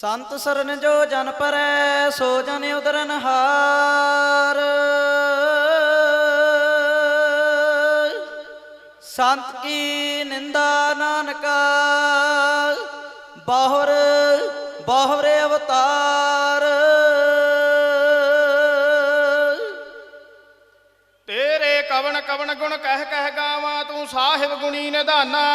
ਸੰਤ ਸਰਨ ਜੋ ਜਨ ਪਰੈ, ਸੋ ਜਨ ਉਦਰਨ ਹਾਰ। ਸੰਤ ਕੀ ਨਿੰਦਾ ਨਾਨਕਾ, ਬਾਹਰ, ਬਾਹਰੇ ਅਵਤਾਰ। ਤੇਰੇ ਕਵਨ ਕਵਨ ਗੁਣ ਕਹਿ ਕਹਿ ਗਾਵਾਂ, ਤੂੰ ਸਾਹਿਬ ਗੁਣੀ ਨਿਧਾਨਾ।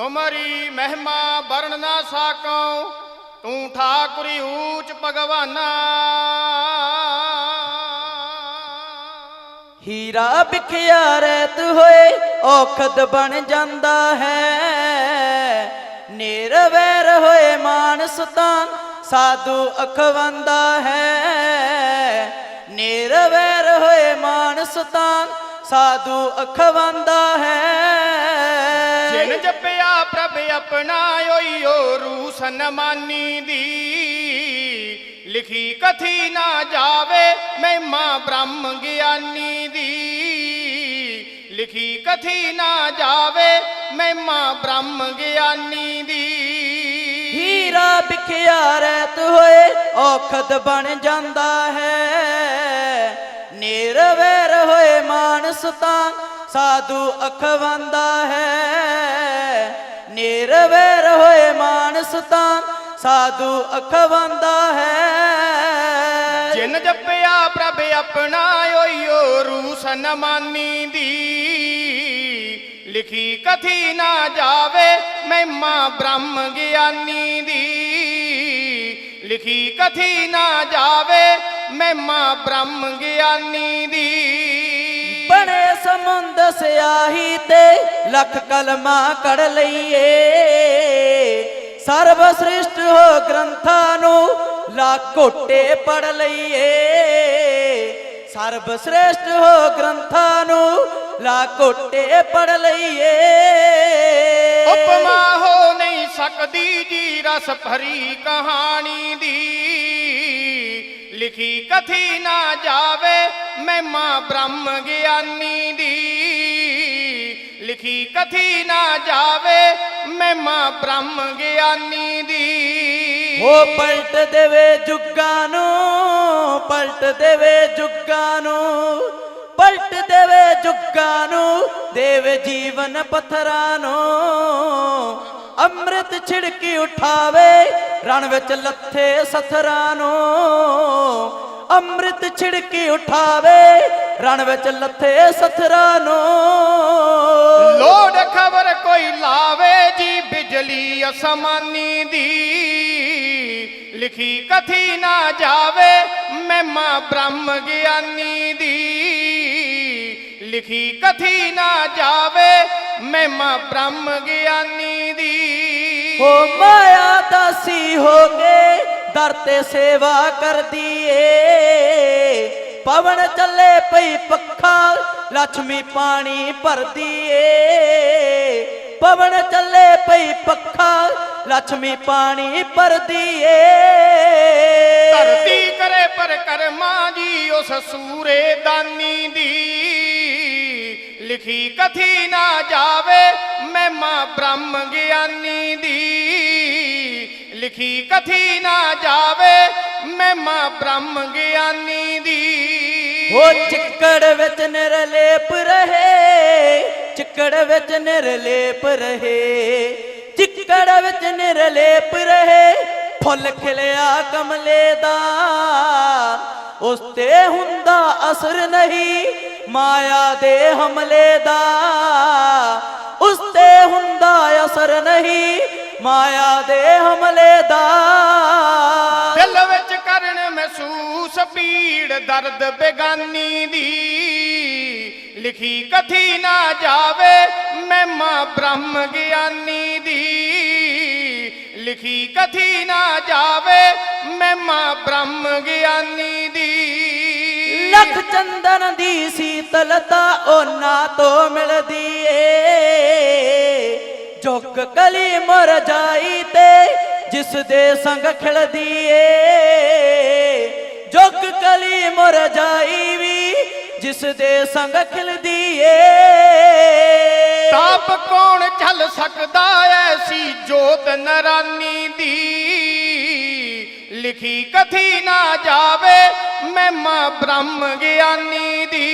ਤੁਮਰੀ ਮਹਿਮਾ ਵਰਣ ਨਾ ਸਾਕਉ ਤੂੰ ਠਾਕੁਰੀ ਊਚ ਭਗਵਾਨਾ। ਹੀਰਾ ਵਿਖਿਆ ਰਹਿਤ ਹੋਏ ਔਖਦ ਬਣ ਜਾਂਦਾ ਹੈ। ਨਿਰਵੈਰ ਹੋਏ ਮਾਨਸ ਤਾਂ ਸਾਧੂ ਅਖਵੰਦਾ ਹੈ। ਨਿਰਵੈਰ ਹੋਏ ਮਾਨਸ ਤਾਂ ਸਾਧੂ ਅਖਵੰਦਾ ਹੈ। ਜਿਨ ਜਪਿਆ ਆਪਣਾ ਓਈਓ ਰੂ ਸਨਮਾਨੀ ਦੀ। ਲਿਖੀ ਕਥੀ ਨਾ ਜਾਵੇ ਮਹਿਮਾ ਬ੍ਰਹਮ ਗਿਆਨੀ ਦੀ। ਲਿਖੀ ਕਥੀ ਨਾ ਜਾਵੇ ਮਹਿਮਾ ਬ੍ਰਹਮ ਗਿਆਨੀ ਦੀ। ਹੀਰਾ ਵਿਖਿਆ ਰਹਿਤ ਹੋਏ, ਔਖਦ ਬਣ ਜਾਂਦਾ ਹੈ। ਨਿਰਵੈਰ ਹੋਏ ਮਾਨਸ ਤਾਂ ਸਾਧੂ ਅਖਵੰਦਾ ਹੈ। ਨਿਰਵੈਰ ਹੋਏ ਮਾਨਸ ਤਾਂ ਸਾਧੂ ਅਖਵੰਦਾ ਹੈ। ਜਿਨ ਜਪਿਆ ਪ੍ਰਭ ਆਪਣਾ, ਓਈਓ ਰੂ ਸਨਮਾਨੀ ਦੀ। ਲਿਖੀ ਕਥੀ ਨਾ ਜਾਵੇ ਮਹਿਮਾ ਬ੍ਰਹਮ ਗਿਆਨੀ ਦੀ। ਲਿਖੀ ਕਥੀ ਨਾ ਜਾਵੇ ਮਹਿਮਾ ਬ੍ਰਹਮ ਗਿਆਨੀ ਦੀ। ਸਮੁੰਦ ਸਿਆਹੀ ਤੇ ਲੱਖ ਕਲਮਾ ਕੜ ਲਈਏ। ਸਰਬ ਸ੍ਰਿਸ਼ਟ ਹੋ ਗ੍ਰੰਥਾਂ ਨੂੰ ਲੱਖ ਘੋਟੇ ਪੜ ਲਈਏ। ਸਰਬ ਸ੍ਰਿਸ਼ਟ ਹੋ ਗ੍ਰੰਥਾਂ ਨੂੰ ਲੱਖ ਘੋਟੇ ਪੜ ਲਈਏ। ਉਪਮਾ ਹੋ ਨਹੀਂ ਸਕਦੀ ਜੀ ਰਸ ਭਰੀ ਕਹਾਣੀ ਦੀ। ਲਿਖੀ ਕਥੀ ਨਾ ਜਾਵੇ, ਮਹਿਮਾ ਬ੍ਰਹਮ ਗਿਆਨੀ ਦੀ। ਲਿਖੀ ਕਥੀ ਨਾ ਜਾਵੇ, ਮਹਿਮਾ ਬ੍ਰਹਮ ਗਿਆਨੀ ਦੀ। ਉਹ ਪਲਟ ਦੇਵੇ ਜੁਗਾਂ ਨੂੰ, ਪਲਟ ਦੇਵੇ ਜੁਗਾਂ ਨੂੰ, ਪਲਟ ਦੇਵੇ ਜੁਗਾਂ ਨੂੰ, ਦੇਵੇ ਜੀਵਨ ਪੱਥਰਾਂ ਨੂੰ। ਅੰਮ੍ਰਿਤ ਛਿੜਕੀ ਉਠਾਵੇ, ਰਣ ਵਿੱਚ ਲੱਥੇ ਸਥਰਾਂ ਨੂੰ। ਅੰਮ੍ਰਿਤ ਛਿੜਕੀ ਉਠਾਵੇ, ਰਣ ਵਿੱਚ ਲੱਥੇ ਸਥਰਾਂ ਨੂੰ। ਲੋੜ ਖਬਰ ਕੋਈ ਲਾਵੇ ਜੀ, ਬਿਜਲੀ ਅਸਮਾਨੀ ਦੀ। ਲਿਖੀ ਕਥੀ ਨਾ ਜਾਵੇ, ਮਹਿਮਾ ਬ੍ਰਹਮ ਗਿਆਨੀ ਦੀ। ਲਿਖੀ ਕਥੀ ਨਾ ਜਾਵੇ ਮਹਿਮਾ ਬ੍ਰਹਮ ਗਿਆਨੀ ਦੀ। ਹੋ ਮਾਇਆ ਦਾਸੀ ਹੋ ਗਏ ਦਰ ਤੇ ਸੇਵਾ ਕਰਦੀ ਏ। ਪਵਨ ਚੱਲੇ ਪਈ ਪੱਖਾ ਲక్ష్ਮੀ ਪਾਣੀ ਭਰਦੀ ਏ। ਪਵਨ ਚੱਲੇ ਪਈ ਪੱਖਾ ਲక్ష్ਮੀ ਪਾਣੀ ਭਰਦੀ ਏ। ਧਰਤੀ ਕਰੇ ਪਰ ਕਰਮਾ ਜੀ ਉਸ ਸੂਰੇ ਦਾਨੀ ਦੀ। ਲਿਖੀ ਕਥੀ ਨਾ ਜਾਵੇ, ਮਹਿਮਾ ਬ੍ਰਹਮ ਗਿਆਨੀ ਦੀ। ਲਿਖੀ ਕਥੀ ਨਾ ਜਾਵੇ, ਮਹਿਮਾ ਬ੍ਰਹਮ ਗਿਆਨੀ ਦੀ। ਹੋ ਚਿੱਕੜ ਵਿੱਚ ਨਿਰਲੇਪ ਰਹੇ, ਚਿੱਕੜ ਵਿੱਚ ਨਿਰਲੇਪ ਰਹੇ। ਚਿੱਕੜ ਵਿੱਚ ਨਿਰਲੇਪ ਰਹੇ, ਫੁੱਲ ਖਿਲਿਆ ਕਮਲੇ ਦਾ। ਉਸ ਤੇ ਹੁੰਦਾ ਅਸਰ ਨਹੀਂ ਮਾਇਆ ਦੇ ਹਮਲੇ ਦਾ ਉਸ ਤੇ ਹੁੰਦਾ ਅਸਰ ਨਹੀਂ, ਮਾਇਆ ਦੇ ਹਮਲੇ ਦਾ। ਦਿਲ ਵਿੱਚ ਕਰਨ ਮਹਿਸੂਸ ਪੀੜ, ਦਰਦ ਬੇਗਾਨੀ ਦੀ। ਲਿਖੀ ਕਥੀ ਨਾ ਜਾਵੇ ਮਹਿਮਾ ਬ੍ਰਹਮ ਗਿਆਨੀ ਦੀ। ਲਿਖੀ ਕਥੀ ਨਾ ਜਾਵੇ ਮਹਿਮਾ ਬ੍ਰਹਮ ਗਿਆਨੀ ਦੀ। ਲੱਖ ਚੰਦਨ ਦੀ ਸੀਤਲਤਾ ਉਹਨਾਂ ਤੋਂ ਮਿਲਦੀ ਏ। ਜੋਕ ਕਲੀ ਮਰ ਜਾਈ ਤੇ ਜਿਸ ਦੇ ਸੰਗ ਖਿਲਦੀ ਏ। ਜੋਕ ਕਲੀ ਮਰ ਜਾਈ ਵੀ ਜਿਸ ਦੇ ਸੰਗ ਖਿਲਦੀ ਏ। ਤਾਪ ਕੌਣ ਝੱਲ ਸਕਦਾ ਐਸੀ ਜੋਤ ਨਰਾਨੀ ਦੀ? ਲਿਖੀ ਕਥੀ ਨਾ ਜਾਵੇ, ਮਹਿਮਾ ਬ੍ਰਹਮ ਗਿਆਨੀ ਦੀ।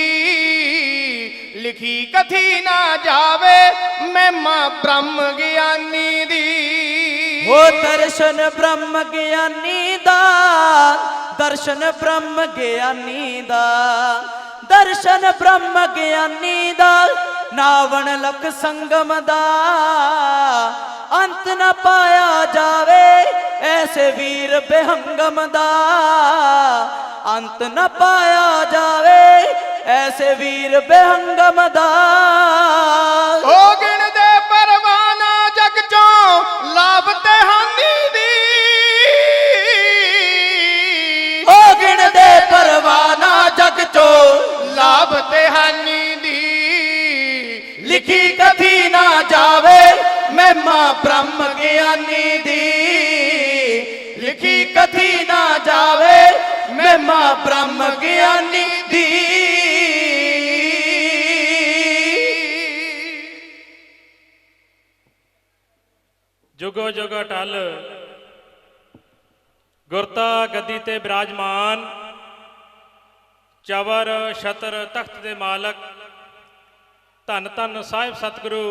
ਲਿਖੀ ਕਥੀ ਨਾ ਜਾਵੇ, ਮਹਿਮਾ ਬ੍ਰਹਮ ਗਿਆਨੀ ਦੀ। ਹੋ ਦਰਸ਼ਨ ਬ੍ਰਹਮ ਗਿਆਨੀ ਦਾ, ਦਰਸ਼ਨ ਬ੍ਰਹਮ ਗਿਆਨੀ ਦਾ। ਦਰਸ਼ਨ ਬ੍ਰਹਮ ਗਿਆਨੀ ਦਾ, ਨਾਵਣ ਲਖ ਸੰਗਮ ਦਾ। ਅੰਤ ਨਾ ਪਾਇਆ ਜਾਵੇ, ਐਸੇ ਵੀਰ ਬੇਹੰਗਮ ਦਾ। ਅੰਤ ਨਾ ਪਾਇਆ ਜਾਵੇ, ਐਸੇ ਵੀਰ ਬੇਹੰਗਮ ਦਾ। ਉਹ ਗਿਣਦੇ ਬ੍ਰਹਮ ਗਿਆਨੀ ਦੀ ਲਿਖੀ ਕਥੀ ਨਾ ਜਾਵੇ, ਮਹਿਮਾ ਬ੍ਰਹਮ ਗਿਆਨੀ ਦੀ। ਜੁਗੋ ਜੁਗ ਅਟਲ, ਗੁਰਤਾ ਗੱਦੀ ਤੇ ਬਿਰਾਜਮਾਨ, ਚਵਰ ਛਤਰ ਤਖਤ ਦੇ ਮਾਲਕ, ਧੰਨ ਧੰਨ ਸਾਹਿਬ ਸਤਿਗੁਰੂ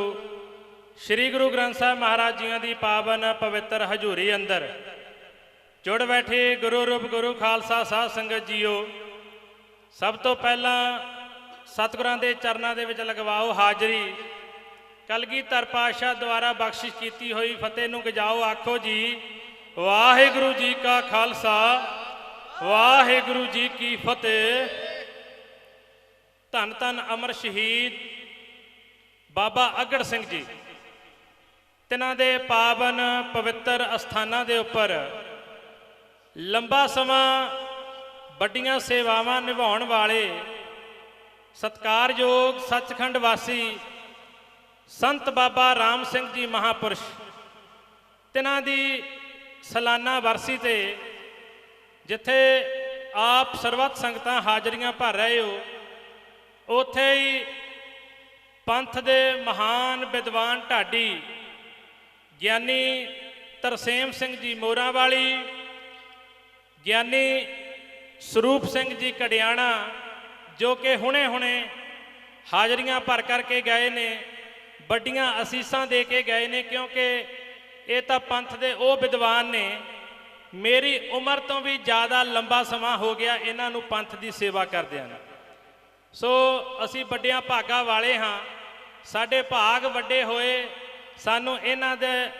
ਸ੍ਰੀ ਗੁਰੂ ਗ੍ਰੰਥ ਸਾਹਿਬ ਮਹਾਰਾਜ ਜੀਆਂ ਦੀ ਪਾਵਨ ਪਵਿੱਤਰ ਹਜ਼ੂਰੀ ਅੰਦਰ ਜੁੜ ਬੈਠੇ ਗੁਰੂ ਰੂਪ ਗੁਰੂ ਖਾਲਸਾ ਸਾਧ ਸੰਗਤ ਜੀਓ, ਸਭ ਤੋਂ ਪਹਿਲਾਂ ਸਤਿਗੁਰਾਂ ਦੇ ਚਰਨਾਂ ਦੇ ਵਿੱਚ ਲਗਵਾਓ ਹਾਜ਼ਰੀ। ਕਲਗੀਧਰ ਪਾਤਸ਼ਾਹ ਦੁਆਰਾ ਬਖਸ਼ਿਸ਼ ਕੀਤੀ ਹੋਈ ਫਤਿਹ ਨੂੰ ਗਜਾਓ, ਆਖੋ ਜੀ, ਵਾਹਿਗੁਰੂ ਜੀ ਕਾ ਖਾਲਸਾ, ਵਾਹਿਗੁਰੂ ਜੀ ਕੀ ਫਤਿਹ। ਧੰਨ ਧੰਨ ਅਮਰ ਸ਼ਹੀਦ ਬਾਬਾ ਅਗੜ ਸਿੰਘ ਜੀ। ਤਿਨਾਂ ਦੇ ਪਾਵਨ ਪਵਿੱਤਰ ਅਸਥਾਨਾਂ ਦੇ ਉੱਪਰ ਲੰਬਾ ਸਮਾਂ ਵੱਡੀਆਂ ਸੇਵਾਵਾਂ ਨਿਭਾਉਣ ਵਾਲੇ ਸਤਕਾਰਯੋਗ ਸੱਚਖੰਡ ਵਾਸੀ ਸੰਤ ਬਾਬਾ ਰਾਮ ਸਿੰਘ ਜੀ ਮਹਾਪੁਰਸ਼, ਤਿਨਾਂ ਦੀ ਸਾਲਾਨਾ ਵਰਸੀ ਤੇ ਜਿੱਥੇ ਆਪ ਸਰਬੱਤ ਸੰਗਤਾਂ ਹਾਜ਼ਰੀਆਂ ਭਰ ਰਹੇ ਹੋ, ਉਥੇ ਹੀ ਪੰਥ ਦੇ ਮਹਾਨ ਵਿਦਵਾਨ ਢਾਡੀ ਗਿਆਨੀ ਤਰਸੇਮ ਸਿੰਘ ਜੀ ਮੋਰਾਂ ਵਾਲੀ ਗਿਆਨੀ ਸਰੂਪ ਸਿੰਘ ਜੀ ਕੜਿਆਣਾ, ਜੋ ਕਿ ਹੁਣੇ-ਹੁਣੇ ਹਾਜ਼ਰੀਆਂ ਭਰ ਕਰਕੇ ਗਏ ਨੇ, ਵੱਡੀਆਂ ਅਸੀਸਾਂ ਦੇ ਕੇ ਗਏ ਨੇ, ਕਿਉਂਕਿ ਇਹ ਤਾਂ ਪੰਥ ਦੇ ਉਹ ਵਿਦਵਾਨ ਨੇ, ਮੇਰੀ ਉਮਰ ਤੋਂ ਵੀ ਜ਼ਿਆਦਾ ਲੰਬਾ ਸਮਾਂ ਹੋ ਗਿਆ ਇਹਨਾਂ ਨੂੰ ਪੰਥ ਦੀ ਸੇਵਾ ਕਰਦਿਆਂ ਨੂੰ। ਸੋ ਅਸੀਂ ਵੱਡਿਆਂ ਭਾਗਾਂ ਵਾਲੇ ਹਾਂ, ਸਾਡੇ ਭਾਗ ਵੱਡੇ ਹੋਏ ਸਾਨੂੰ ਇਹਨਾਂ ਦੇ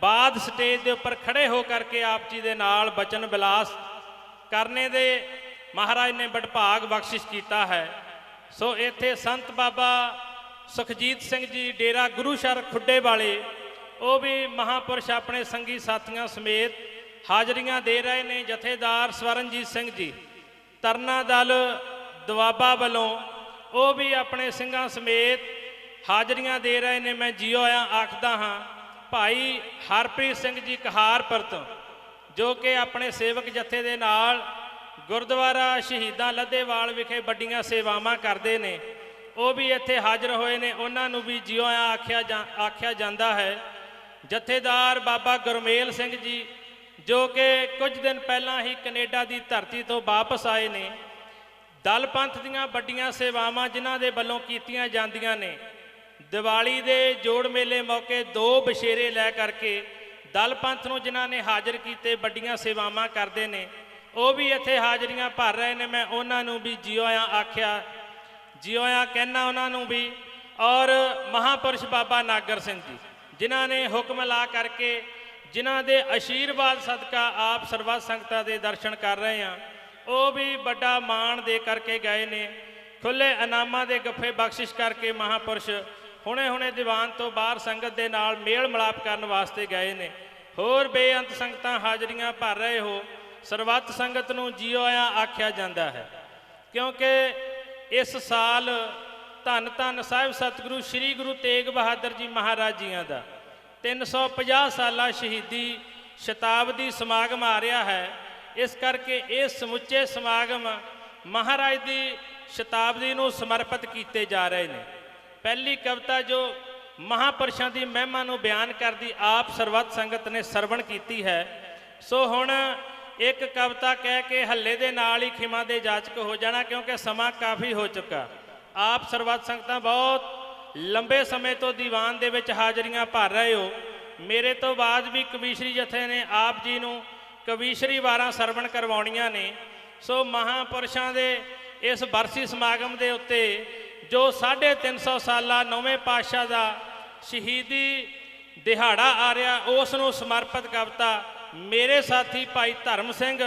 ਬਾਅਦ ਸਟੇਜ ਦੇ ਉੱਪਰ ਖੜੇ ਹੋ ਕਰਕੇ ਆਪ ਜੀ ਦੇ ਨਾਲ ਬਚਨ ਵਿਲਾਸ ਕਰਨੇ ਦੇ ਮਹਾਰਾਜ ਨੇ ਵਡਭਾਗ ਬਖਸ਼ਿਸ਼ ਕੀਤਾ ਹੈ। ਸੋ ਇੱਥੇ ਸੰਤ ਬਾਬਾ ਸੁਖਜੀਤ ਸਿੰਘ ਜੀ ਡੇਰਾ ਗੁਰੂ ਸ਼ਰ ਖੁੱਡੇ ਵਾਲੇ, ਉਹ ਵੀ ਮਹਾਪੁਰਸ਼ ਆਪਣੇ ਸੰਗੀ ਸਾਥੀਆਂ ਸਮੇਤ ਹਾਜ਼ਰੀਆਂ ਦੇ ਰਹੇ ਨੇ ਜਥੇਦਾਰ ਸਵਰਨਜੀਤ ਸਿੰਘ ਜੀ। ਤਰਨਾ ਦਲ ਦੁਆਬਾ ਵੱਲੋਂ ਉਹ ਵੀ ਆਪਣੇ ਸਿੰਘਾਂ ਸਮੇਤ ਹਾਜ਼ਰੀਆਂ ਦੇ ਰਹੇ ਨੇ, ਮੈਂ ਜੀਓ ਆ ਆਖਦਾ ਹਾਂ, ਭਾਈ ਹਰਪ੍ਰੀਤ ਸਿੰਘ ਜੀ ਕਹਾਰਪੁਰ ਤੋਂ ਜੋ ਕਿ ਆਪਣੇ ਸੇਵਕ ਜਥੇ ਦੇ ਨਾਲ ਗੁਰਦੁਆਰਾ ਸ਼ਹੀਦਾਂ ਲੱਦੇਵਾਲ ਵਿਖੇ ਵੱਡੀਆਂ ਸੇਵਾਵਾਂ ਕਰਦੇ ਨੇ, ਉਹ ਵੀ ਇੱਥੇ ਹਾਜ਼ਰ ਹੋਏ ਨੇ, ਉਹਨਾਂ ਨੂੰ ਵੀ ਜਿਉ ਆ ਆਖਿਆ ਜਾਂ- ਆਖਿਆ ਜਾਂਦਾ ਹੈ। ਜਥੇਦਾਰ ਬਾਬਾ ਗੁਰਮੇਲ ਸਿੰਘ ਜੀ, ਜੋ ਕਿ ਕੁਝ ਦਿਨ ਪਹਿਲਾਂ ਹੀ ਕੈਨੇਡਾ ਦੀ ਧਰਤੀ ਤੋਂ ਵਾਪਸ ਆਏ ਨੇ, ਦਲ ਪੰਥ ਦੀਆਂ ਵੱਡੀਆਂ ਸੇਵਾਵਾਂ ਜਿਨ੍ਹਾਂ ਦੇ ਵੱਲੋਂ ਕੀਤੀਆਂ ਜਾਂਦੀਆਂ ਨੇ ਦੀਵਾਲੀ ਦੇ ਜੋੜ ਮੇਲੇ ਮੌਕੇ ਦੋ ਬਸ਼ੇਰੇ ਲੈ ਕਰਕੇ ਦਲ ਪੰਥ ਨੂੰ ਜਿਨ੍ਹਾਂ ਨੇ ਹਾਜ਼ਰ ਕੀਤੇ, ਵੱਡੀਆਂ ਸੇਵਾਵਾਂ ਕਰਦੇ ਨੇ, ਉਹ ਵੀ ਇੱਥੇ ਹਾਜ਼ਰੀਆਂ ਭਰ ਰਹੇ ਨੇ। ਮੈਂ ਉਹਨਾਂ ਨੂੰ ਵੀ ਜਿਉ ਆ ਆਖਿਆ ਜਿਉ ਆ ਕਹਿਣਾ ਉਹਨਾਂ ਨੂੰ ਵੀ, ਔਰ ਮਹਾਪੁਰਸ਼ ਬਾਬਾ ਨਾਗਰ ਸਿੰਘ ਜੀ, ਜਿਨ੍ਹਾਂ ਨੇ ਹੁਕਮ ਲਾ ਕਰਕੇ ਜਿਨ੍ਹਾਂ ਦੇ ਅਸ਼ੀਰਵਾਦ ਸਦਕਾ ਆਪ ਸਰਬੱਤ ਸੰਗਤਾਂ ਦੇ ਦਰਸ਼ਨ ਕਰ ਰਹੇ ਆ ਉਹ ਵੀ ਵੱਡਾ ਮਾਣ ਦੇ ਕਰਕੇ ਗਏ ਨੇ। ਖੁੱਲੇ ਇਨਾਮਾਂ ਦੇ ਗੱਫੇ ਬਖਸ਼ਿਸ਼ ਕਰਕੇ ਮਹਾਪੁਰਸ਼ ਹੁਣੇ ਹੁਣੇ ਦੀਵਾਨ ਤੋਂ ਬਾਹਰ ਸੰਗਤ ਦੇ ਨਾਲ ਮੇਲ ਮਿਲਾਪ ਕਰਨ ਵਾਸਤੇ ਗਏ ਨੇ। ਹੋਰ ਬੇਅੰਤ ਸੰਗਤਾਂ ਹਾਜ਼ਰੀਆਂ ਭਰ ਰਹੇ ਹੋ, ਸਰਬੱਤ ਸੰਗਤ ਨੂੰ ਜੀਓ ਆ ਆਖਿਆ ਜਾਂਦਾ ਹੈ। ਕਿਉਂਕਿ ਇਸ ਸਾਲ ਧੰਨ ਧੰਨ ਸਾਹਿਬ ਸਤਿਗੁਰੂ ਸ੍ਰੀ ਗੁਰੂ ਤੇਗ ਬਹਾਦਰ ਜੀ ਮਹਾਰਾਜ ਜੀਆਂ ਦਾ 350 ਸਾਲਾ ਸ਼ਹੀਦੀ ਸ਼ਤਾਬਦੀ ਸਮਾਗਮ ਆ ਰਿਹਾ ਹੈ। ਇਸ ਕਰਕੇ ਇਹ ਸਮੁੱਚੇ ਸਮਾਗਮ ਮਹਾਰਾਜ ਦੀ ਸ਼ਤਾਬਦੀ ਨੂੰ ਸਮਰਪਿਤ ਕੀਤੇ ਜਾ ਰਹੇ ਨੇ। ਪਹਿਲੀ ਕਵਿਤਾ ਜੋ ਮਹਾਪੁਰਸ਼ਾਂ ਦੀ ਮਹਿਮਾ ਨੂੰ ਬਿਆਨ ਕਰਦੀ, ਆਪ ਸਰਬੱਤ ਸੰਗਤ ਨੇ ਸਰਵਣ ਕੀਤੀ ਹੈ। ਸੋ ਹੁਣ ਇੱਕ ਕਵਿਤਾ ਕਹਿ ਕੇ ਹੱਲੇ ਦੇ ਨਾਲ ਹੀ ਖਿਮਾ ਦੇ ਜਾਚਕ ਹੋ ਜਾਣਾ, ਕਿਉਂਕਿ ਸਮਾਂ ਕਾਫੀ ਹੋ ਚੁੱਕਾ। ਆਪ ਸਰਬੱਤ ਸੰਗਤਾਂ ਬਹੁਤ ਲੰਬੇ ਸਮੇਂ ਤੋਂ ਦੀਵਾਨ ਦੇ ਵਿੱਚ ਹਾਜ਼ਰੀਆਂ ਭਰ ਰਹੇ ਹੋ। ਮੇਰੇ ਤੋਂ ਬਾਅਦ ਵੀ ਕਵੀਸ਼ਰੀ ਜਥੇ ਨੇ ਆਪ ਜੀ ਨੂੰ ਕਵੀਸ਼ਰੀ ਵਾਰਾਂ ਸਰਵਣ ਕਰਵਾਉਣੀਆਂ ਨੇ। ਸੋ ਮਹਾਪੁਰਸ਼ਾਂ ਦੇ ਇਸ ਬਰਸੀ ਸਮਾਗਮ ਦੇ ਉੱਤੇ ਜੋ 350 ਸਾਲਾ ਨੌਵੇਂ ਪਾਤਸ਼ਾਹ ਦਾ ਸ਼ਹੀਦੀ ਦਿਹਾੜਾ ਆ ਰਿਹਾ, ਉਸ ਨੂੰ ਸਮਰਪਿਤ ਕਵਿਤਾ, ਮੇਰੇ ਸਾਥੀ ਭਾਈ ਧਰਮ ਸਿੰਘ,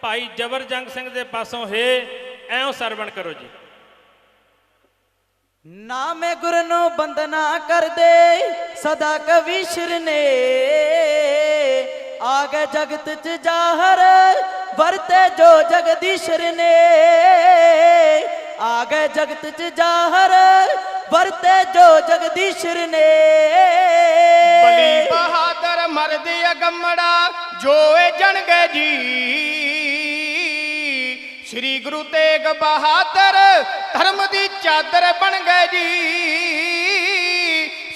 ਭਾਈ ਜਬਰਜੰਗ ਸਿੰਘ ਦੇ ਪਾਸੋਂ ਹੈ, ਐਉਂ ਸਰਵਣ ਕਰੋ ਜੀ। ਨਾਮੇ ਗੁਰ ਨੂੰ ਬੰਦਨਾ ਕਰਦੇ, ਸਦਾ ਕਵੀਸ਼ਰ ਨੇ ਆਗੇ ਜਗਤ ਚ ਜਾਹਰ, ਵਰਤੇ ਜੋ ਜਗਦੀਸ਼ਰ ਨੇ। ਆਗੇ ਜਗਤ ਚ ਜਾਹਰ ਵਰਤੇ ਜੋ ਜਗਦੀਸ਼ਰ ਨੇ। ਬਲੀ ਬਹਾਦਰ ਮਰਦ ਅਗੰਮੜਾ ਜੋ ਏ ਜਣਗੇ ਜੀ। ਸ੍ਰੀ ਗੁਰੂ ਤੇਗ ਬਹਾਦਰ ਧਰਮ ਦੀ ਚਾਦਰ ਬਣ ਗਏ ਜੀ।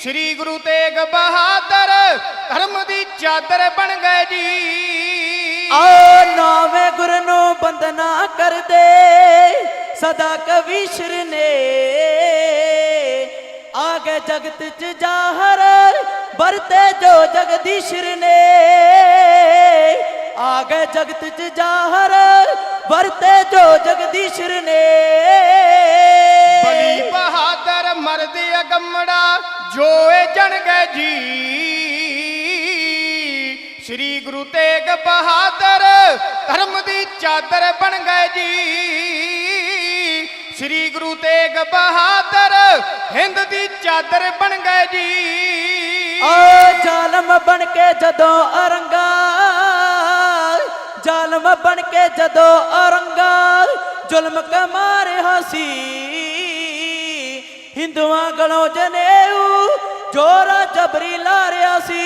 ਸ੍ਰੀ ਗੁਰੂ ਤੇਗ ਬਹਾਦਰ ਧਰਮ ਦੀ ਚਾਦਰ ਬਣ ਗਏ ਜੀ। ਆਓ ਨਾਵੇਂ ਗੁਰ ਨੂੰ ਬੰਦਨਾ ਕਰਦੇ ਸਦਾ ਕਵੀਸ਼ਰ ਨੇ ਆਗੇ ਜਗਤ ਚ ਜਾਹਰ ਵਰਤੇ ਜੋ ਜਗਦੀਸ਼ਰ ਨੇ। ਆਗੇ ਜਗਤ ਚ ਜਾਹਰ ਵਰਤੇ ਜੋ ਜਗਦੀਸ਼ਰ ਨੇ। ਬਲੀ ਬਹਾਦਰ ਮਰਦ ਅਗੰਮੜਾ ਜੋ ਏ ਜਣਗੇ ਜੀ। ਸ੍ਰੀ ਗੁਰੂ ਤੇਗ ਬਹਾਦਰ ਧਰਮ ਦੀ ਚਾਦਰ ਬਣ ਗਏ ਜੀ। ਸ੍ਰੀ ਗੁਰੂ ਤੇਗ ਬਹਾਦਰ ਹਿੰਦ ਦੀ ਚਾਦਰ ਬਣ ਗਏ ਜੀ। ਆ ਜ਼ਾਲਮ ਬਣ ਕੇ ਜਦੋਂ ਅਰੰਗਾ ਜ਼ਾਲਮ ਬਣ ਕੇ ਜਦੋਂ ਅਰੰਗਾ ਜ਼ੁਲਮ ਕਮਾ ਰਿਹਾ ਸੀ ਹਿੰਦੂਆਂ ਗਲੋਂ ਜਨੇਊ ਜੋਰਾ ਜਬਰੀ ਲਾ ਰਿਹਾ ਸੀ।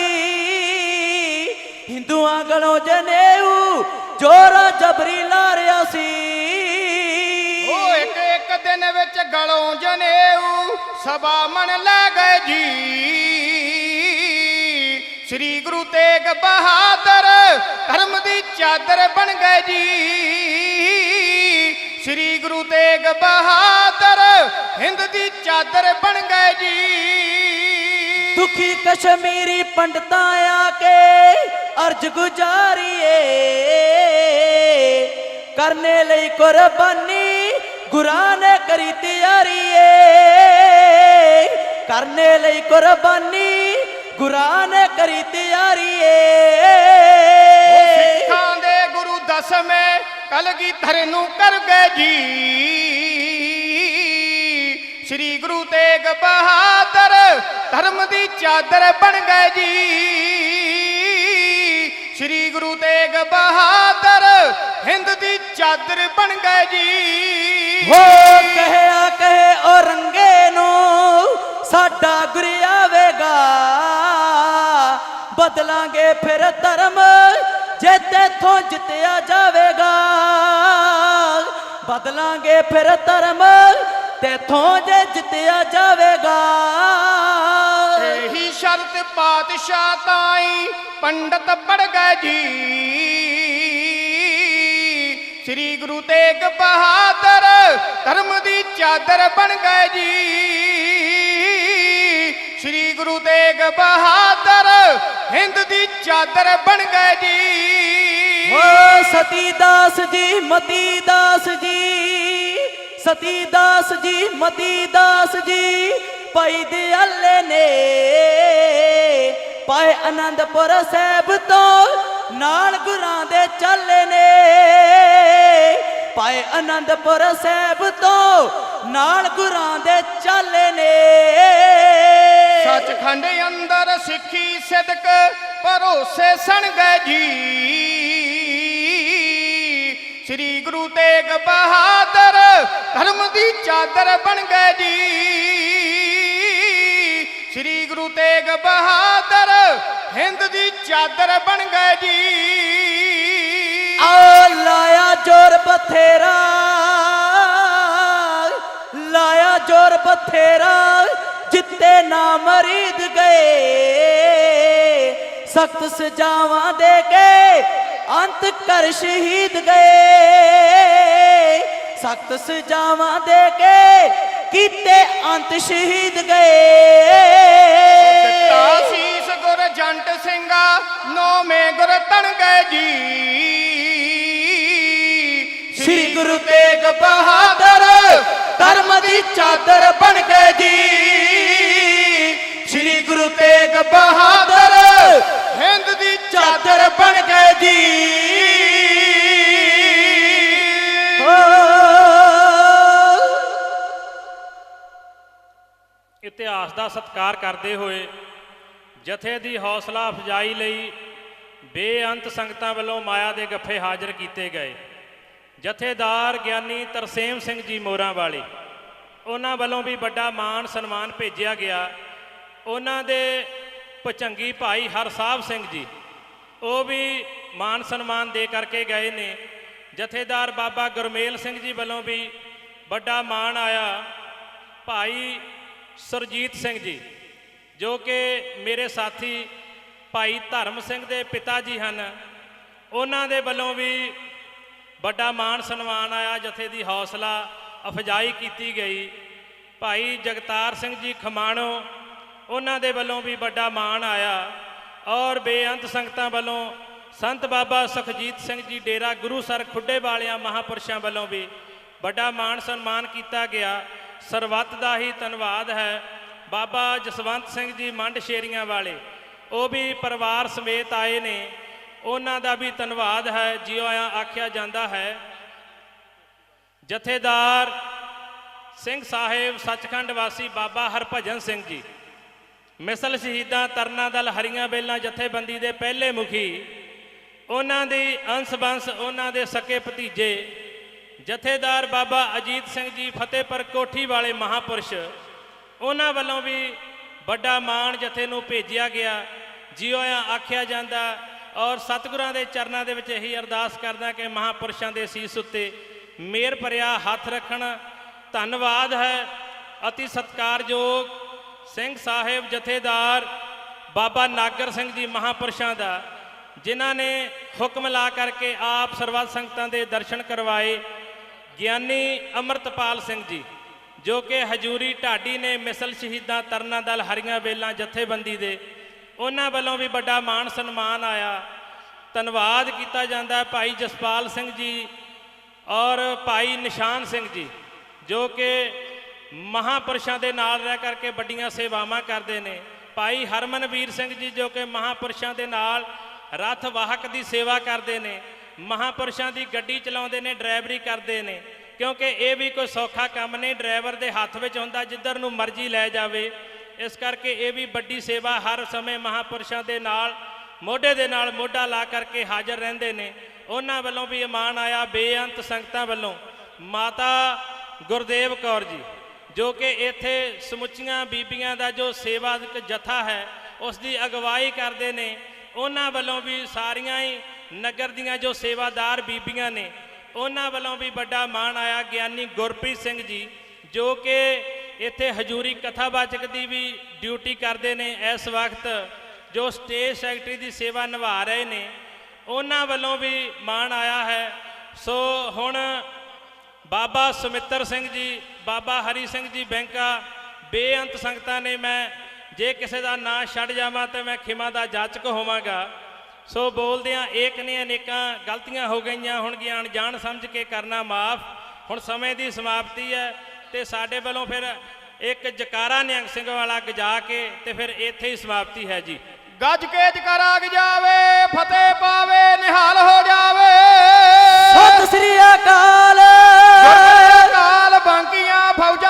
ਹਿੰਦੂਆਂ ਗਲੋਂ ਜਨੇਊ ਜੋਰਾ ਜਬਰੀ ਲਾ ਰਿਹਾ ਸੀ। ਗਲੋਂ ਜਨੇਊ, ਸਭਾ ਮਨ ਲੈ ਗਏ ਜੀ। ਸ੍ਰੀ ਗੁਰੂ ਤੇਗ ਬਹਾਦਰ ਧਰਮ ਦੀ ਚਾਦਰ ਬਣ ਗਏ ਜੀ। ਸ੍ਰੀ ਗੁਰੂ ਤੇਗ ਬਹਾਦਰ ਹਿੰਦ ਦੀ ਚਾਦਰ ਬਣ ਗਏ ਜੀ। ਦੁਖੀ ਕਸ਼ਮੀਰੀ ਪੰਡਤਾਂ ਆ ਕੇ ਅਰਜ ਗੁਜ਼ਾਰੀਏ। ਕਰਨੇ ਲਈ ਕੁਰਬਾਨੀ ਗੁਰਾਂ ਨੇ ਕਰੀ ਤਿਆਰੀਏ। ਕਰਨੇ ਲਈ ਕੁਰਬਾਨੀ ਗੁਰਾਂ ਨੇ ਕਰੀ ਤਿਆਰੀਏ। ਸਿੱਖਾਂ ਦੇ ਗੁਰੂ ਦਸਵੇਂ ਕਲਗੀਧਰ ਨੂੰ ਕਰ ਗਏ ਜੀ। ਸ੍ਰੀ ਗੁਰੂ ਤੇਗ ਬਹਾਦਰ ਧਰਮ ਦੀ ਚਾਦਰ ਬਣ ਗਏ ਜੀ। ਸ੍ਰੀ ਗੁਰੂ ਤੇਗ ਬਹਾਦਰ ਹਿੰਦ ਦੀ ਚਾਦਰ ਬਣ ਗਏ ਜੀ। ਹੋ ਕਹਿਆ ਕਹੇ ਔਰੰਗੇ ਨੂੰ ਸਾਡਾ ਗੁਰ ਆਵੇਗਾ। ਬਦਲਾਂਗੇ ਫਿਰ ਧਰਮ ਜੇ ਤੇਥੋਂ ਜਿੱਤਿਆ ਜਾਵੇਗਾ। ਬਦਲਾਂਗੇ ਫਿਰ ਧਰਮ ਤੇਥੋਂ ਜੇ ਜਿੱਤਿਆ ਜਾਵੇਗਾ। ਇਹੀ ਸ਼ਰਤ ਪਾਤਸ਼ਾਹ ਤਾਈ ਪੰਡਤ ਪੜ ਗਏ ਜੀ। ਸ੍ਰੀ ਗੁਰੂ ਤੇਗ ਬਹਾਦਰ ਧਰਮ ਦੀ ਚਾਦਰ ਬਣ ਗਏ ਜੀ। ਸ੍ਰੀ ਗੁਰੂ ਤੇਗ ਬਹਾਦਰ ਹਿੰਦ ਦੀ ਚਾਦਰ ਬਣ ਗਏ ਜੀ। ਓ ਸਤੀ ਦਾਸ ਜੀ, ਮਤੀ ਦਾਸ ਜੀ। ਸਤੀ ਦਾਸ ਜੀ, ਮਤੀ ਦਾਸ ਜੀ, ਭਾਈ ਦਿਆਲੇ ਨੇ। ਪਾਏ ਆਨੰਦਪੁਰ ਸਾਹਿਬ ਤੋਂ ਨਾਲ ਗੁਰਾਂ ਦੇ ਚੱਲੇ ਨੇ। ਪਾਏ ਅਨੰਦਪੁਰ ਸਾਹਿਬ ਤੋਂ ਨਾਲ ਗੁਰਾਂ ਦੇ ਚੱਲੇ ਨੇ। ਸੱਚਖੰਡ ਅੰਦਰ ਸਿੱਖੀ ਸਿਦਕ ਭਰੋਸੇ ਸਣ ਗਏ ਜੀ। ਸ੍ਰੀ ਗੁਰੂ ਤੇਗ ਬਹਾਦਰ ਧਰਮ ਦੀ ਚਾਦਰ ਬਣ ਗਏ ਜੀ। ਸ੍ਰੀ ਗੁਰੂ ਤੇਗ ਬਹਾਦਰ ਹਿੰਦ ਦੀ ਚਾਦਰ ਬਣ ਗਏ ਜੀ। ਆ ਲਾਇਆ ਜੋਰ ਬਥੇਰਾ, ਲਾਇਆ ਜੋਰ ਬਥੇਰਾ, ਜਿੱਤੇ ਨਾ ਮਰੀਦ ਗਏ। ਸਖਤ ਸਜਾਵਾਂ ਦੇ ਕੇ ਅੰਤ ਕਰ ਸ਼ਹੀਦ ਗਏ। ਸਖਤ ਸਜਾਵਾਂ ਦੇ ਕੇ ਕੀਤੇ ਅੰਤ ਸ਼ਹੀਦ ਗਏ। ਦਿੱਤਾ ਸੀਸ ਗੁਰ ਜੰਟ ਸਿੰਘਾ ਨੌਵੇਂ ਗੁਰ ਤਣ ਗਏ ਜੀ। ਸ੍ਰੀ ਗੁਰੂ ਤੇਗ ਬਹਾਦਰ ਧਰਮ ਦੀ ਚਾਦਰ ਬਣ ਗਏ ਜੀ। ਸ੍ਰੀ ਗੁਰੂ ਤੇਗ ਬਹਾਦਰ ਹਿੰਦ ਦੀ ਚਾਦਰ ਬਣ ਗਏ ਜੀ। ਇਤਿਹਾਸ ਦਾ ਸਤਿਕਾਰ ਕਰਦੇ ਹੋਏ ਜਥੇ ਦੀ ਹੌਸਲਾ ਅਫਜਾਈ ਲਈ ਬੇਅੰਤ ਸੰਗਤਾਂ ਵੱਲੋਂ ਮਾਇਆ ਦੇ ਗੱਫੇ ਹਾਜ਼ਰ ਕੀਤੇ ਗਏ। ਜਥੇਦਾਰ ਗਿਆਨੀ ਤਰਸੇਮ ਸਿੰਘ ਜੀ ਮੋਰਾਂ ਵਾਲੇ, ਉਹਨਾਂ ਵੱਲੋਂ ਵੀ ਵੱਡਾ ਮਾਣ ਸਨਮਾਨ ਭੇਜਿਆ ਗਿਆ। ਉਹਨਾਂ ਦੇ ਭਚੰਗੀ ਭਾਈ ਹਰਸਾਬ ਸਿੰਘ ਜੀ, ਉਹ ਵੀ ਮਾਣ ਸਨਮਾਨ ਦੇ ਕਰਕੇ ਗਏ ਨੇ। ਜਥੇਦਾਰ ਬਾਬਾ ਗੁਰਮੇਲ ਸਿੰਘ ਜੀ ਵੱਲੋਂ ਵੀ ਵੱਡਾ ਮਾਣ ਆਇਆ। ਭਾਈ ਸੁਰਜੀਤ ਸਿੰਘ ਜੀ, ਜੋ ਕਿ ਮੇਰੇ ਸਾਥੀ ਭਾਈ ਧਰਮ ਸਿੰਘ ਦੇ ਪਿਤਾ ਜੀ ਹਨ, ਉਹਨਾਂ ਦੇ ਵੱਲੋਂ ਵੀ ਵੱਡਾ ਮਾਣ ਸਨਮਾਨ ਆਇਆ, ਜਥੇ ਦੀ ਹੌਸਲਾ ਅਫਜਾਈ ਕੀਤੀ ਗਈ। ਭਾਈ ਜਗਤਾਰ ਸਿੰਘ ਜੀ ਖਮਾਣੋ, ਉਹਨਾਂ ਦੇ ਵੱਲੋਂ ਵੀ ਵੱਡਾ ਮਾਣ ਆਇਆ ਔਰ ਬੇਅੰਤ ਸੰਗਤਾਂ ਵੱਲੋਂ ਸੰਤ ਬਾਬਾ ਸੁਖਜੀਤ ਸਿੰਘ ਜੀ ਡੇਰਾ ਗੁਰੂ ਸਰ ਖੁੱਡੇ ਵਾਲਿਆਂ ਮਹਾਪੁਰਸ਼ਾਂ ਵੱਲੋਂ ਵੀ ਵੱਡਾ ਮਾਣ ਸਨਮਾਨ ਕੀਤਾ ਗਿਆ। ਸਰਬੱਤ ਦਾ ਹੀ ਧੰਨਵਾਦ ਹੈ। ਬਾਬਾ ਜਸਵੰਤ ਸਿੰਘ ਜੀ ਮੰਡ ਸ਼ੇਰੀਆਂ ਵਾਲੇ, ਉਹ ਵੀ ਪਰਿਵਾਰ ਸਮੇਤ ਆਏ ਨੇ। ਉਹਨਾਂ ਦਾ ਵੀ ਧੰਨਵਾਦ ਹੈ, ਜਿਉਂ ਆਖਿਆ ਜਾਂਦਾ ਹੈ। ਜਥੇਦਾਰ ਸਿੰਘ ਸਾਹਿਬ, ਸੱਚਖੰਡ ਵਾਸੀ ਬਾਬਾ ਹਰਭਜਨ ਸਿੰਘ ਜੀ, ਮਿਸਲ ਸ਼ਹੀਦਾਂ ਤਰਨਾ ਦਲ ਹਰੀਆਂ ਬੇਲਾਂ ਜਥੇਬੰਦੀ ਦੇ ਪਹਿਲੇ ਮੁਖੀ, ਉਹਨਾਂ ਦੀ ਅੰਸ਼ ਬੰਸ ਉਹਨਾਂ ਦੇ ਸਕੇ ਭਤੀਜੇ ਜਥੇਦਾਰ ਬਾਬਾ ਅਜੀਤ ਸਿੰਘ ਜੀ ਫਤਿਹਪੁਰ ਕੋਠੀ ਵਾਲੇ ਮਹਾਪੁਰਸ਼, ਉਹਨਾਂ ਵੱਲੋਂ ਵੀ ਵੱਡਾ ਮਾਣ ਜਥੇ ਨੂੰ ਭੇਜਿਆ ਗਿਆ। ਜਿਉਂ ਆਖਿਆ ਜਾਂਦਾ, ਔਰ ਸਤਿਗੁਰਾਂ ਦੇ ਚਰਨਾਂ ਦੇ ਵਿੱਚ ਇਹੀ ਅਰਦਾਸ ਕਰਦਾ ਕਿ ਮਹਾਪੁਰਸ਼ਾਂ ਦੇ ਸੀਸ ਉੱਤੇ ਮੇਰ ਭਰਿਆ ਹੱਥ ਰੱਖਣ। ਧੰਨਵਾਦ ਹੈ ਅਤੀ ਸਤਿਕਾਰਯੋਗ ਸਿੰਘ ਸਾਹਿਬ ਜਥੇਦਾਰ ਬਾਬਾ ਨਾਗਰ ਸਿੰਘ ਜੀ ਮਹਾਪੁਰਸ਼ਾਂ ਦਾ, ਜਿਨ੍ਹਾਂ ਨੇ ਹੁਕਮ ਲਾ ਕਰਕੇ ਆਪ ਸਰਬੱਤ ਸੰਗਤਾਂ ਦੇ ਦਰਸ਼ਨ ਕਰਵਾਏ। ਗਿਆਨੀ ਅਮਰਤਪਾਲ ਸਿੰਘ ਜੀ, ਜੋ ਕਿ ਹਜੂਰੀ ਢਾਡੀ ਨੇ ਮਿਸਲ ਸ਼ਹੀਦਾਂ ਤਰਨਾ ਦਲ ਹਰੀਆਂ ਵੇਲਾਂ ਜਥੇਬੰਦੀ ਦੇ, ਉਹਨਾਂ ਵੱਲੋਂ ਵੀ ਵੱਡਾ ਮਾਣ ਸਨਮਾਨ ਆਇਆ। ਧੰਨਵਾਦ ਕੀਤਾ ਜਾਂਦਾ ਭਾਈ ਜਸਪਾਲ ਸਿੰਘ ਜੀ ਔਰ ਭਾਈ ਨਿਸ਼ਾਨ ਸਿੰਘ ਜੀ, ਜੋ ਕਿ ਮਹਾਪੁਰਸ਼ਾਂ ਦੇ ਨਾਲ ਰਹਿ ਕਰਕੇ ਵੱਡੀਆਂ ਸੇਵਾਵਾਂ ਕਰਦੇ ਨੇ। ਭਾਈ ਹਰਮਨਵੀਰ ਸਿੰਘ ਜੀ ਜੋ ਕਿ ਮਹਾਪੁਰਸ਼ਾਂ ਦੇ ਨਾਲ ਰਥ ਵਾਹਕ ਦੀ ਸੇਵਾ ਕਰਦੇ ਨੇ। ਮਹਾਪੁਰਸ਼ਾਂ ਦੀ ਗੱਡੀ ਚਲਾਉਂਦੇ ਨੇ, ਡਰਾਈਵਰੀ ਕਰਦੇ ਨੇ। ਕਿਉਂਕਿ ਇਹ ਵੀ ਕੋਈ ਸੌਖਾ ਕੰਮ ਨਹੀਂ, ਡਰਾਈਵਰ ਦੇ ਹੱਥ ਵਿੱਚ ਹੁੰਦਾ, ਜਿੱਧਰ ਨੂੰ ਮਰਜ਼ੀ ਲੈ ਜਾਵੇ। ਇਸ ਕਰਕੇ ਇਹ ਵੀ ਵੱਡੀ ਸੇਵਾ ਹਰ ਸਮੇਂ ਮਹਾਪੁਰਸ਼ਾਂ ਦੇ ਨਾਲ, ਮੋਢੇ ਦੇ ਨਾਲ ਮੋਢਾ ਲਾ ਕਰਕੇ ਹਾਜ਼ਰ ਰਹਿੰਦੇ ਨੇ। ਉਹਨਾਂ ਵੱਲੋਂ ਵੀ ਇਮਾਨ ਆਇਆ ਬੇਅੰਤ ਸੰਗਤਾਂ ਵੱਲੋਂ। ਮਾਤਾ ਗੁਰਦੇਵ ਕੌਰ ਜੀ, ਜੋ ਕਿ ਇੱਥੇ ਸਮੁੱਚੀਆਂ ਬੀਬੀਆਂ ਦਾ ਜੋ ਸੇਵਾ ਜਥਾ ਹੈ, ਉਸ ਦੀ ਅਗਵਾਈ ਕਰਦੇ ਨੇ। ਉਹਨਾਂ ਵੱਲੋਂ ਵੀ ਸਾਰੀਆਂ ਹੀ ਨਗਰ ਦੀਆਂ ਜੋ ਸੇਵਾਦਾਰ ਬੀਬੀਆਂ ਨੇ, ਉਹਨਾਂ ਵੱਲੋਂ ਵੀ ਵੱਡਾ ਮਾਣ ਆਇਆ ਗਿਆਨੀ ਗੁਰਪ੍ਰੀਤ ਸਿੰਘ ਜੀ, ਜੋ ਕਿ ਇੱਥੇ ਹਜੂਰੀ ਕਥਾਵਾਚਕ ਦੀ ਵੀ ਡਿਊਟੀ ਕਰਦੇ ਨੇ ਇਸ ਵਕਤ, ਜੋ ਸਟੇਜ ਸੈਕਟਰੀ ਦੀ ਸੇਵਾ ਨਿਭਾ ਰਹੇ ਨੇ, ਉਹਨਾਂ ਵੱਲੋਂ ਵੀ ਮਾਣ ਆਇਆ ਹੈ। ਸੋ ਹੁਣ ਬਾਬਾ ਸੁਮਿੱਤਰ ਸਿੰਘ ਜੀ, ਬਾਬਾ ਹਰੀ ਸਿੰਘ ਜੀ ਬੈਂਕਾ, ਬੇਅੰਤ ਸੰਗਤਾਂ ਨੇ ਮੈਂ, ਜੇ ਕਿਸੇ ਦਾ ਨਾਂ ਛੱਡ ਜਾਵਾਂ ਤੇ ਮੈਂ ਖਿਮਾ ਦਾ ਜਾਚਕ ਹੋਵਾਂਗਾ। ਸੋ ਬੋਲਦਿਆਂ ਏਕ ਨੇ ਅਨੇਕਾਂ ਗਲਤੀਆਂ ਹੋ ਗਈਆਂ ਹੋਣਗੀਆਂ ਅਣਜਾਣ ਸਮਝ ਕੇ ਕਰਨਾ ਮਾਫ। ਹੁਣ ਸਮੇਂ ਦੀ ਸਮਾਪਤੀ ਹੈ ਤੇ ਸਾਡੇ ਵੱਲੋਂ ਫਿਰ ਇੱਕ ਜਕਾਰਾ ਨਿਹੰਗ ਸਿੰਘ ਵਾਲਾ ਗਜਾ ਕੇ ਤੇ ਫਿਰ ਇੱਥੇ ਹੀ ਸਮਾਪਤੀ ਹੈ ਜੀ। ਗੱਜ ਕੇ ਜਕਾਰਾ ਗਜਾਵੇ ਫਤਿਹ ਪਾਵੇ ਨਿਹਾਲ ਹੋ ਜਾਵੇ। ਸਤਿ ਸ੍ਰੀ ਅਕਾਲ। ਸਤਿ ਸ੍ਰੀ ਅਕਾਲ ਬਾਂਕੀਆਂ ਫੌਜ